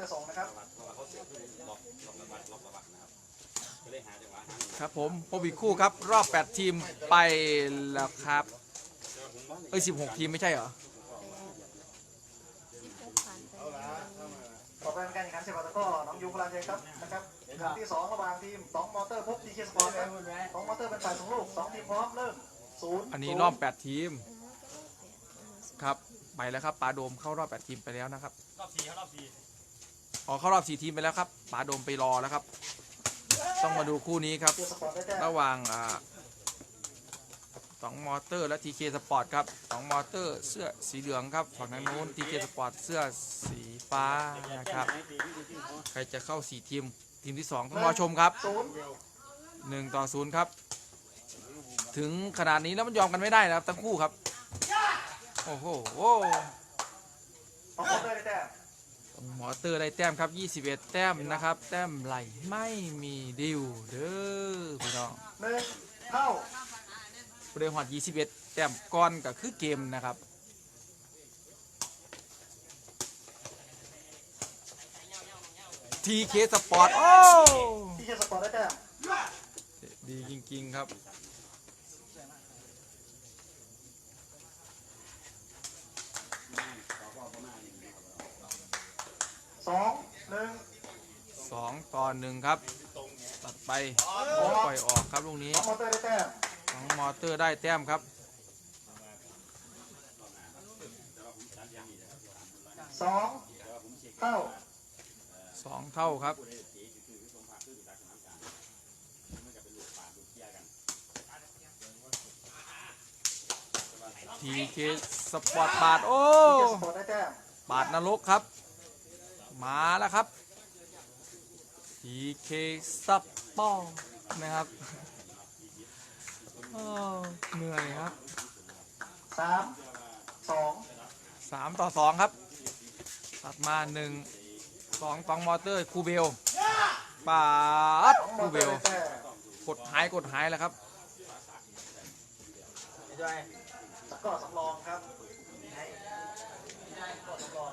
เตอร์สองนะครับเขาเสียคือล็อกล็อกระบัดล็อกระบัดนะครับก็เลยหาจังหวะหาครับผมพบอีกคู่ครับรอบ 8 ทีมไปแล้วครับ เอ้ย 16 ทีมไม่ใช่เหรอต่อไปเป็นการแข่งขันเซปัตะกร้อน้องยูพลานเจครับนะครับครั้งที่สองระหว่างทีมสองมอเตอร์พบดีเคสปอร์ตครับสองมอเตอร์เป็นฝ่ายส่งลูกสองทีมพร้อมเริ่มศูนย์อันนี้รอบ 8 ทีม ครับ ไปแล้วครับปาโดมเข้ารอบ 8 ทีมไปแล้วนะครับ รอบสี่ครับรอบสี่ อ๋อเข้ารอบ4ทีมไปแล้วครับปาโดมไปรอแล้วครับ ต้องมาดูคู่นี้ครับ ระหว่างสองมอเตอร์และ TK Sport ครับสองมอเตอร์เสื้อสีเหลืองครับฝั่งทางนู้น TK Sport เสื้อสีฟ้านะครับ ใครจะเข้า4ทีม ทีมที่2ต้องรอชมครับศูนย์1ต่อ0ครับ ถึงขนาดนี้แล้วมันยอมกันไม่ได้นะครับ ทั้งคู่ครับ โอ้โห สองมอเตอร์ได้แต้มมอเตอร์ได้แต้มครับ 21 แต้มนะครับ แต้มไหลไม่มีดิวเด้อพี่น้องหนึ่งเท่าบริหอด21 แต้มก่อนก็คือเกมนะครับ TK Sport โอ้ดีเคสปอร์ตได้แต้มดีจริง ๆ ครับ สองหนึ่ง2ต่อ1ครับ ตัดไปปล่อยออกครับลูกนี้สองมอเตอร์ได้แต้มสองมอเตอร์ได้แต้มครับสองเท่า2เท่าครับ TK สปอร์ตบาทโอ้ดีเคสปอร์ตได้แต้มบาทนรกครับ มาแล้วครับ TK สปอร์ตนะครับโอ้เหนื่อยครับสามสองสามต่อสองครับ ตัดมาหนึ่งสองตองมอเตอร์คูเบลปาดสองมคูอเบเตอร์ลได้แต้มกดหายกดหายแล้วครับตะกร้อสำรองครับให้ตะกร้อ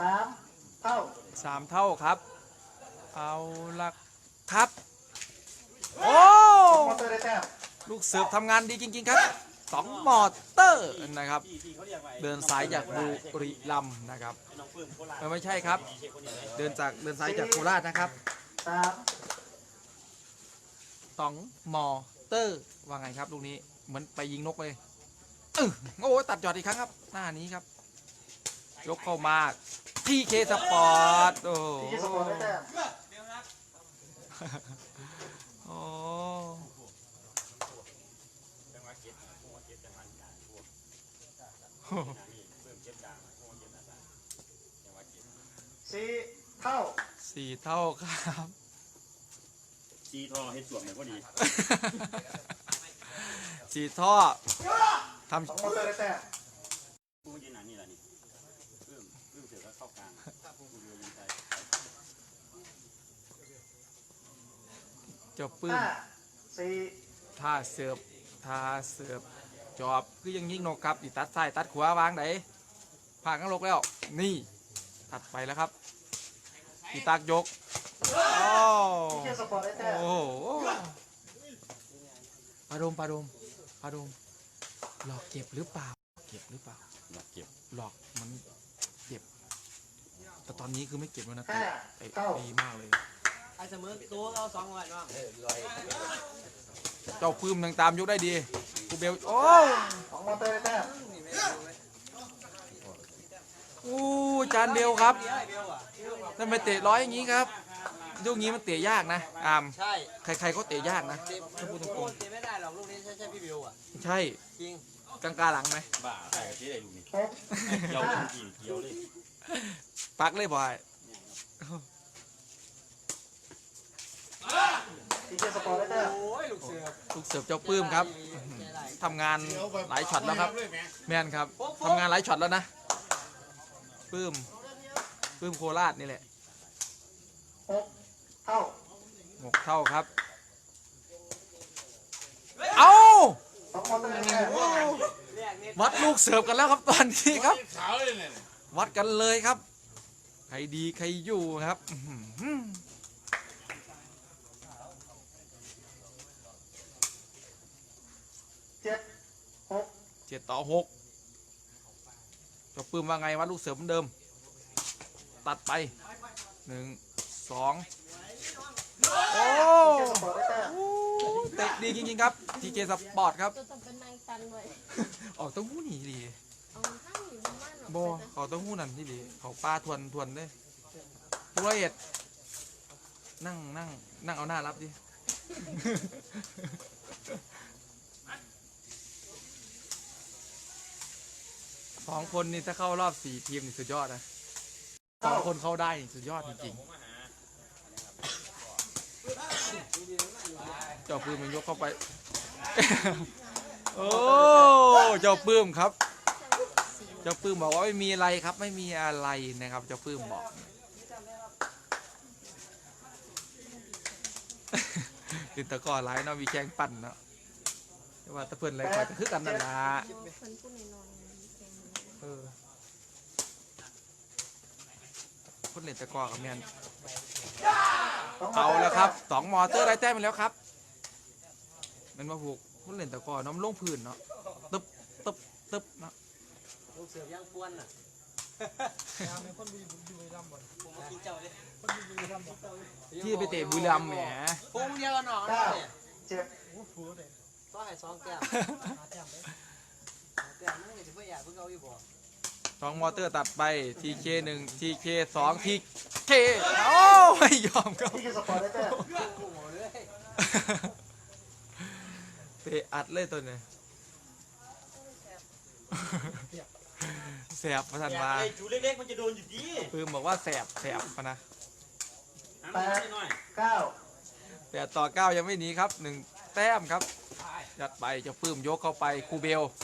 สำรองสามเท่าสามเท่าครับ เอาละครับ โอ้สองมอเตอร์ได้แต้มลูกเสิร์ฟทำงานดีจริง ๆ ครับสองมอเตอร์นะครับ เดินสายจากบุรีรัมย์นะครับเออไม่ใช่ครับ เดินจากเดินสายจากโคราชนะครับสามสองมอเตอร์ว่าไงครับลูกนี้เหมือนไปยิงนกเลยอึ้งโอ้ตัดจอดอีกครั้งครับ หน้านี้ครับ ยกเข้ามา ทีเคสปอร์ตโอ้ทีเคสปอร์ตได้แต้มโอ้โหสี่เท่าสี่เท่าครับจีทอเฮ็ดสวมเนี่ยพอดีสี่ท่อทสองมอเตอร์ได้แต้ม ผู้ยืนหนานี่แหละนี่เพิ่มเพิ่มเสือก็เข้ากลางผู้เรือยิงใจำ เจ้าปื้มห้าสี่ท่าเสิร์ฟท่าเสิร์ฟจอบคือยังยิงนกครับอีตัดซ้ายตัดขวาวางไหนผ่านข้างลกแล้ว นี่ตัดไปแล้วครับอีตักยกโอ้ทีเคสปอร์ตได้แต้มโอ้โหปลาดมปลาดมปลาดมหลอกเก็บหรือเปล่าเก็บหรือเปล่า หลักเก็บหลอกมันเก็บ แต่ตอนนี้คือไม่เก็บแล้วนะห้าเตะเท่าดีมากเลยไอ้เสมอตัวเราสองวันเนาะเจ้าปื้มยังตามยกได้ดีกูเบลโอ้สองมอเตอร์ได้แต้มอู้จานเบลครับเดี๋ยวไอ้เบลอะทำไมเตะร้อยอย่างนี้ครับลูกนี้มันเตะยากนะอามใช่ใครๆก็เตะยากนะเตะถ้าพูดตโกรงนเตะไม่ได้หรอกลูกนี้ใช่ใช่พี่เบลอะๆใช่จริงกลางกาหลังไหมบ้าใช่กับที่ได้ลูกนี่หกเกี่ยวห้าจริงเกี่ยวเลยปักเลยบอย ทีเคสปอร์ตได้แต้มโอ้ยลูกเสือลูกเสิร์ฟเจ้าปื้มครับทำงานหลายช็อตแล้วครับ แมนครับทำงานหลายช็อตแล้วนะปื้มปื้มโคราชนี่แหละหกเท่าหกเท่าครับ เอ้าสองมอเตอร์ได้แต้มแรกนี่วัดลูกเสิร์ฟกันแล้วครับตอนนี้ครับขาวเลยเนี่ยวัดกันเลยครับ ใครดีใครอยู่ครับอื้อหือ เจ็ดหก เจ็ดต่อหกเจะปื้มว่าไงวัดลูกเสิร์ฟเหมือนเดิม ตัดไปหนึ่งสองโอ้เจสปอร์ตได้แต้มเตะดีจริงๆครับทีเจสปอร์ตครับตัวต้องเป็นนางตันไว้ออกเต้าหู้นี่ดีเอาข้างอยู่บ้านหรอกบอเขาเต้าหู้นั่นนี่ดีเขาปลาทวนทวนเด้ทุเรศนั่งนั่งนั่งเอาหน้ารับดิ สองคนนี่ถ้าเข้ารอบสี่ทีมนี่สุดยอดนะสองคนเข้าได้นี่สุดยอดจริงๆเจ้าปื้มมันยกเข้าไป โอ้ เจ้าปื้มครับ เจ้าปื้มบอกว่าไม่มีอะไรครับ ไม่มีอะไรนะครับ เจ้าปื้มบอกคือแตะกอนไลน์เนาะมีแข่งปั่นเนาะแต่ว่าตะเพิ่นอะไรคอยก็คือกันนั่นละ อยๆแกงเออคนเล่นตะกร้อกับแมนสงมเอาตร์แล้วได้ครับสองมอเตอร์ได้แต้มไปแล้วครับแมันมาผูกคนเล่นตะกร้อน้ำลงพื้นเนาะตึ๊บตึ๊บตึ๊บเนาะลูกเสือยังป้วนน่ะคนมีอยู่ในลำบ่ผมมากินเจ้าเลยที่ไปเตะบุรีรัมย์แหมพุงเดียวกันหนอเก้าเนี่ยเจ็ดต้องให้สองแก้วแก้วนั่นเลยที่พ่ออยากเพิ่งเอาอยู่บ่ สองมอเตอร์ตัดไป TK หนึ่ง TK สอง TK โอ้ไม่ยอมครับทีเคสปอร์ตได้แต้มพุงหัวเลยเตะอัดเลยตัวเนี่ยแสบประทันมาไอ้จูเล็กๆมันจะโดนอยู่ดีปืมบอกว่าแสบแสบปะนะน้ำมันหน่อยเก้าแปดต่อเก้ายังไม่หนีครับหนึ่งแต้มครับยัดไปเจะปื้มยกเข้าไปครูเบลสองมอ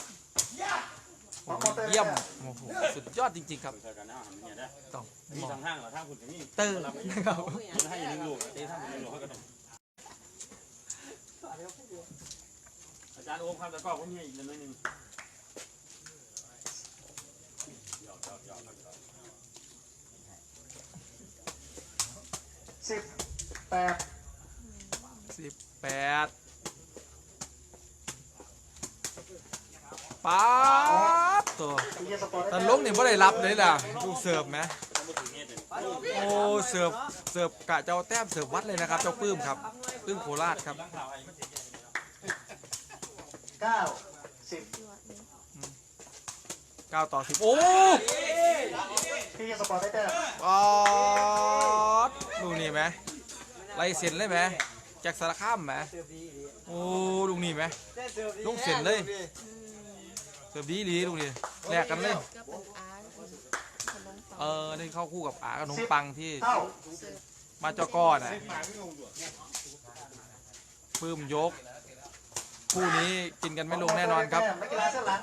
เตอร์ได้เยี่ยมแต้มโอ้โหสุดยอดจริงๆครับเธอกันนะหันเนี่ยได้ต้องมีมองทางทางเหรอทางคุณถึงนี่เตอร์นะครับมันให้ยิงลูกตีทางยิงลูกเขาก็ต้องอาจารย์โอมครับแต่ก็ผมมีอีกเรื่องนึงสิบแปดสิบแปด ป๊าบตัวทีเคสปอร์ตได้แต่แต้มลงเนี่ยไม่ได้รับเลยล่ะลูกเสิร์ฟไหมต้องมาถึงเนี่ยเป็นโอ้เสิร์ฟเสิร์ฟกะเจ้าแต้มเสิร์ฟวัดเลยนะครับ เจ้าปื้มครับปื้มโคราชครับเก้าสิบ9ต่อ10โอ้ทีเคสปอร์ตได้แต้มป๊าดดูนี่ไหมไล่เซ็นเลยไหมจากสารข้ามไหมเสือดีดีโอ้ลูกนี่ไหมได้เสือดีลูกเสียนเลย เสิร์ฟดีดีลูกนี่แลกกันเลย ก็เป็นอาร์ตขนมปังเออนี่เข้าคู่กับอาขนมปังที่เท่ามาจอก้อนอะปื้มยก คู่นี้กินกันไม่ลงแน่นอนครับนักกีฬาเส้นหลัง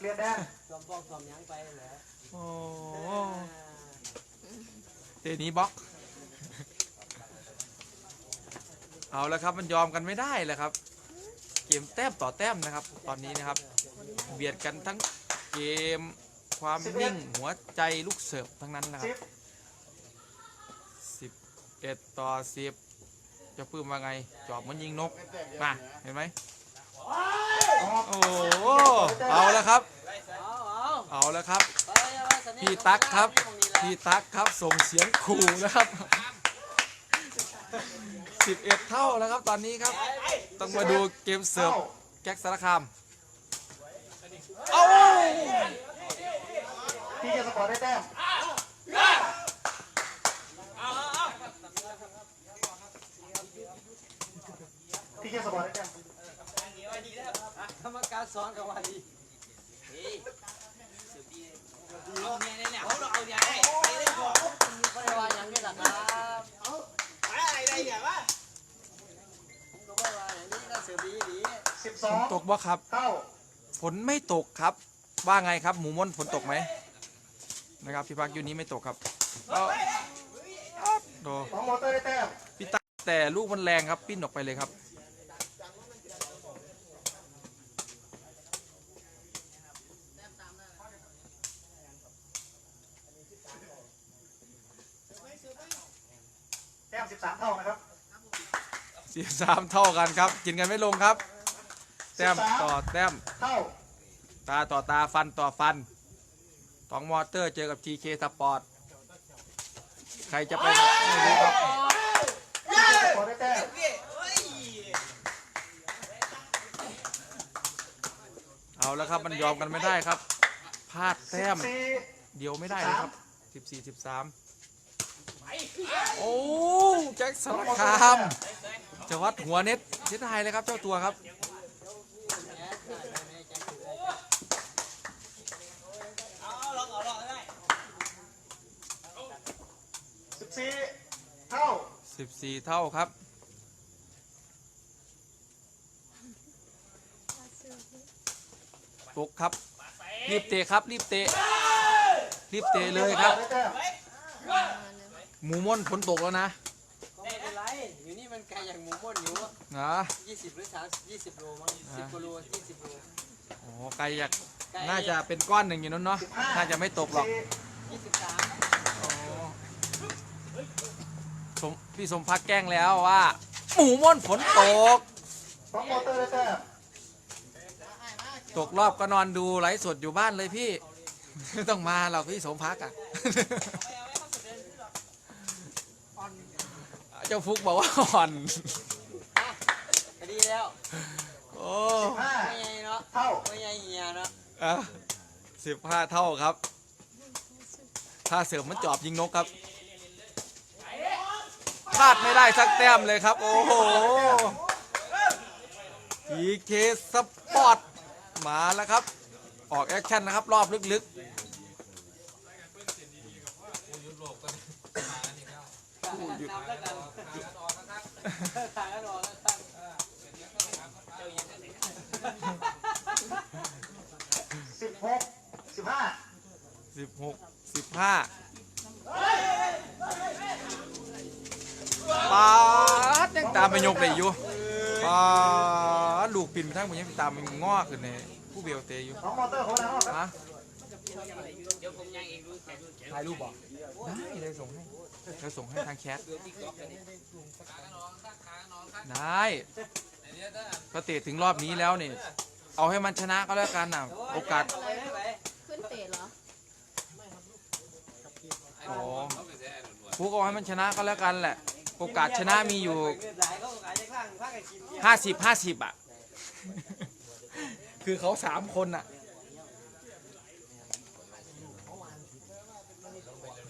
เรียนแดงสอมบอกสอมยังไปเหรอโอ้เตนี้บล็อก เอาแล้วครับมันยอมกันไม่ได้เลยครับ เกมแต้มต่อแต้มนะครับ ตอนนี้นะครับ เบียดกันทั้งเกมความนิ่งหัวใจลูกเสิร์ฟทั้งนั้นนะครัสิบบสิบเอ็ดต่อสิบจะปื้มว่าไง จอบเหมันยิงนกมาเห็นไหมออกโอ้โหเอาแล้วครับ เอาเอาเอาแล้วครับไปเอาสัญญาณพี่ตั๊กครับตงนี้แหละพี่ตั๊กครับส่งเสียงขู่นะครับสิบเอ็ดเท่าแล้วครับตอนนี้ครับ ต้องมาดูเกมเสิร์ฟเท่าแก๊กสารคาม เอาทีเคสปอร์ตได้แต้มทีเคสปอร์ตได้แต้มกรรมการสอนกับว่าดีเอาเนี่ยเนี่ยเอาเอาเนี่ยให้ไปเล่นก่อนไม่ได้ว่าอย่างนี้หรอกครับอะไรอะไรอย่างวะผมก็ว่าอย่างนี้ก็เสือดีดีสิบสองตกบ่ครับเท่า ฝนไม่ตกครับ ว่าไงครับ หมูม้วนฝนตกไหมนะครับพี่พักยูนี้ไม่ตกครับก็ดูพี่ตาแต่ลูกมันแรงครับ ปิ้นออกไปเลยครับแต้มสิบสามเท่านะครับสิบสามเท่ากันครับ กินกันไม่ลงครับ แต้มต่อแต้มเท่าตาต่อตาฟันต่อฟันตองมอเตอร์เจอกับ TK Sport ใครจะไปไม่รู้ครับพอได้แต้มเอาแล้วครับมันยอมกันไม่ได้ครับพลาดแต้ม สี่เดียวไม่ได้เลยครับ 14 13 โอ้แจ็คสารคามจะวัดหัวเน็ตเสียดายเลยครับเจ้าตัวครับ เอาลองเอาลองได้ สิบสี่เท่า14เท่าครับปุกครับ รีบเตะครับ รีบเตะ รีบเตะเลยครับได้แต้มมาแล้วหมูม่อนฝนตกแล้วนะก็ไม่เป็นไรอยู่นี่มันไกลอย่างหมูม่นอยู่นะ20หรือ30 20โลมั้ง10กิโล20โลโอ้ไกลอยากน่าจะเป็นก้อนหนึ่งอยู่นั่นเนาะน่าจะไม่ตกหรอกสี่23โอ้ส มพี่สมพักแกล้งแล้วว่า หมูม่อนฝนตกสองมอเตอร์ได้แต้มตกรอบก็นอนดูไลฟ์สดอยู่บ้านเลยพี่ ไม่ต้องมาหรอกพี่สมพักอะ เจ้าฟุกบอกว่าอ่อน ก็ดีแล้วโอ้ห้าไม่ใหญ่เนาะเท่าไม่ใหญ่เฮียเนาะอะสิบห้าเท่าครับ ถ้าเสริมมันจอบยิงนกครับ พลาดไม่ได้สักแต้มเลยครับ โอ้โหทีเคสปอร์ตมาแล้วครับ ออกแอคชั่นนะครับ รอบลึกหยุดแล้วกันทางกันออกแล้วกันสิบหกสิบห้าามไปยกได้อยู่ปาดลูกปินไปทั้งหมดยังตามมันงอขึ้นในผู้เบลเตอยู่สองมอเตอร์ของเราครับฮะเดี๋ยวผมยังเองรู้แกรู้แกถ่ายรูปบอกได้เลยส่งให้เดี๋ยวส่งให้ทางแชทได้ก็เตะถึงรอบนี้แล้วนี่ เอาให้มันชนะก็แล้วกันนะโอกาสไปได้ไปขึ้นเตะเหรออ๋อพวกเอาให้มันชนะก็แล้วกันแหละ โอกาสชนะมีอยู่ห้างภาคกินห้าสิบห้าสิบอะ คือเขาสามคนอะ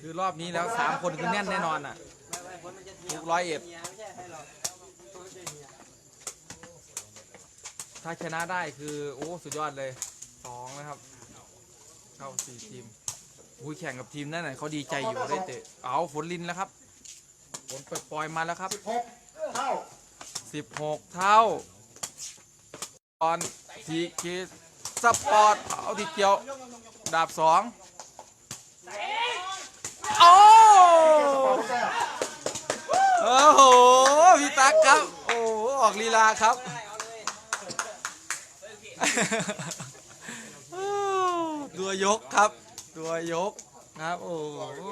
คือรอบนี้แล้วสามคนคือแน่นแน่นอนอะลูกร้อยเอ็ดถ้าชนะได้คือ โอ้ สุดยอดเลยสองนะครับ เข้าสี่ทีมอุ้ยแข่งกับทีมนั่นน่ะเขาดีใจอยู่ได้เตะเอาฝนลินแล้วครับ นปล่อยๆมาแล้วครับสิบหกเท่าสิบหกเท่าตอนทีเคสปอร์ต เอาทีเดียว ดาบสองโอ้พอได้แต้มโอ้โห พี่ตั๊กครับ โอ้โหออกลีลาครับ ตัวยกครับ ตัวยกครับ โอ้โห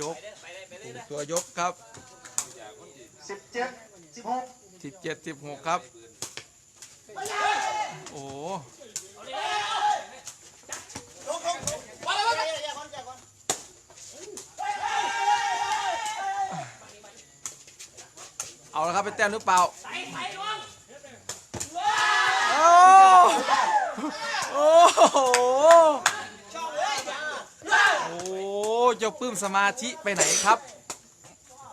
ยก ตัวยกครับ สิบเจ็ดสิบหกสิบเจ็ดสิบหกครับ โอ้โหเอาละครับเป็นแต้มหรือเปล่าโอ้โอ้โห เจ้าปื้มสมาธิไปไหนครับ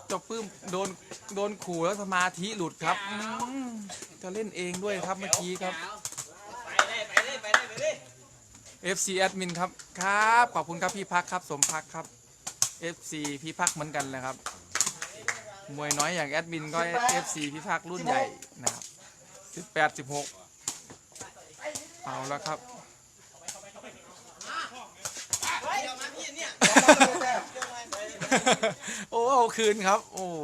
เจ้าปื้มโดนโดนขู่แล้วสมาธิหลุดครับอืมจะเล่นเองด้วยครับเมื่อกี้ครับ ไปเลยไปเลยไปเลยไปเลย FC Admin ครับ ครับ ขอบคุณครับพี่พักครับ สมพักครับ FC พี่พักเหมือนกันเลยครับ มวยน้อยอย่างแอดมินก็ FC พี่พักรุ่นใหญ่นะครับ 18 16 เอาแล้วครับ เดี๋ยวมาพี่เนี่ย สองมอเตอร์ได้แต้ม โอ้เอาคืนครับ โอ้โห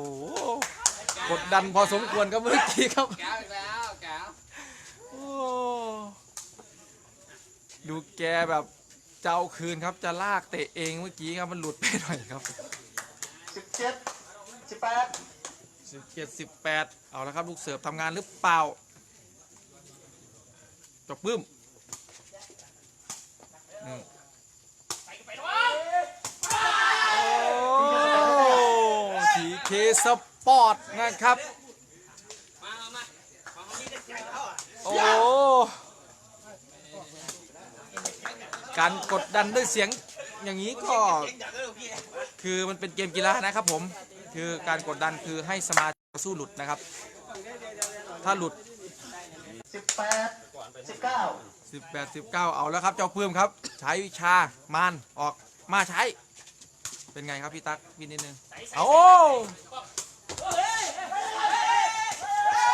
กดดันพอสมควรครับเมื่อกี้ครับ แก้วอีกแล้วแก้วโอ้ดูแกแบบจะเอาคืนครับจะลากเตะเองเมื่อกี้ครับมันหลุดไปหน่อยครับ สิบเจ็ดสิบแปด17 18 เอาละครับ ลูกเสิร์ฟทำงานหรือเปล่าจบปื้มหนึ่งโอ้ที เคสปอร์ตนะครับ โอ้การกดดันด้วยเสียงอย่างนี้ก็ คือมันเป็นเกมกีฬานะครับผม คือการกดดันคือให้สมาธิสู้หลุดนะครับ ถ้าหลุดสิบแปดสิบเก้า18 19 เอาแล้วครับ เจ้าเพิ่มครับ ใช้วิชามานออกมาใช้ เป็นไงครับพี่ตั๊กพี่นิดนึงเอา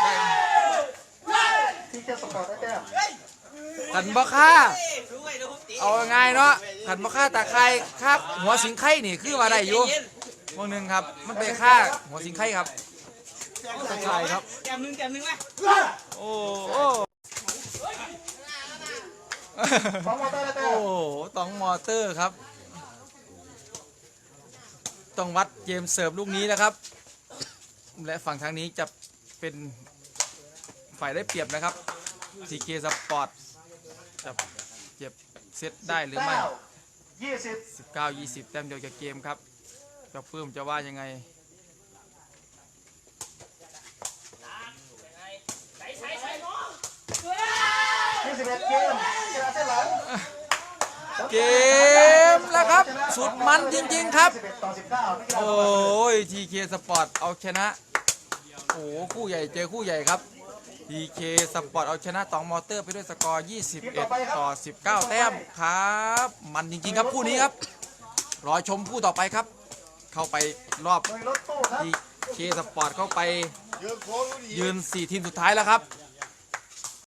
ได้ทีเคสปอร์ตได้แต้มขันบ่ค่าเอ้ยรู้ไหมเดี๋ยวผมตีเอาง่ายๆเนาะขันบ่ค่าตาไคร้ครับหัวสิงไข่นี่คือว่าได้อยู่พวกหนึงครับ มันเป็นค่าหัวสิงไข่ครับตะไคร้ครับแกมหนึงแกมหนึงไหมโอ้โอ้สองมอเตอร์ได้แต้โอ้มโหต้องมอเตอร์ครับ ต้องวัดเกมเสิร์ฟลูกนี้นะครับ และฝั่งทางนี้จะเป็นฝ่ายได้เปรียบนะครับ TK Sport จะเก็บเซตได้หรือไม่เก้ายี่สิบ19 20 แต้มเดียวจากเกมครับเจะเพิ่มจะว่ายังไงยี่สิบเอ็ดเกมช นะครับ สุดมันจริง ๆ ครับสิบเอ็ดต่อสิบเก้านักกีฬาโอ้ย TK Sport เอาชนะ โอ้คู่ใหญ่เจอคู่ใหญ่ครับ TK Sport เอาชนะตองมอเตอร์ไปด้วยสกอร์ 21 ต่อ 19 แต้มครับ มันจริง ๆ ครับคู่นี้ครับ รอชมคู่ต่อไปครับ เข้าไปรอบโดยรถตู้ครับ TK Sport เข้าไปยืน 4 ทีมสุดท้ายแล้วครับ